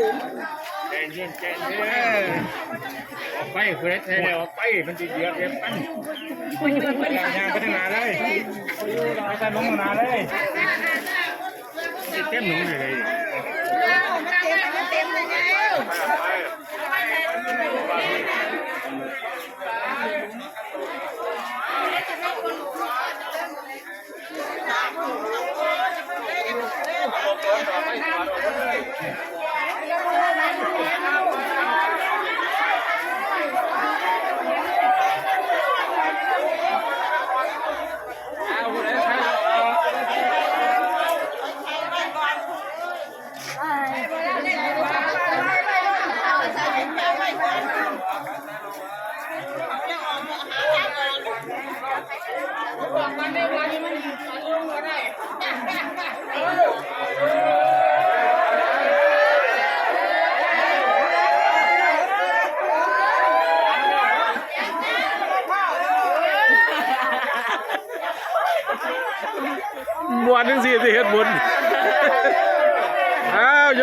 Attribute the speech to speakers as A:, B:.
A: หลุม
B: ใจเยนใจเยนออกไปเฟรชเลยออกไปมันจะเยอะเอ็ปั้นอย่างงานพัฒนาเลยไปใส่ลงนาเลยเต็มหนุ่มเลย
A: เต็มเต็มเลยไง
C: บวชนั่นสิที่เฮ็ดบุญอ้าวโย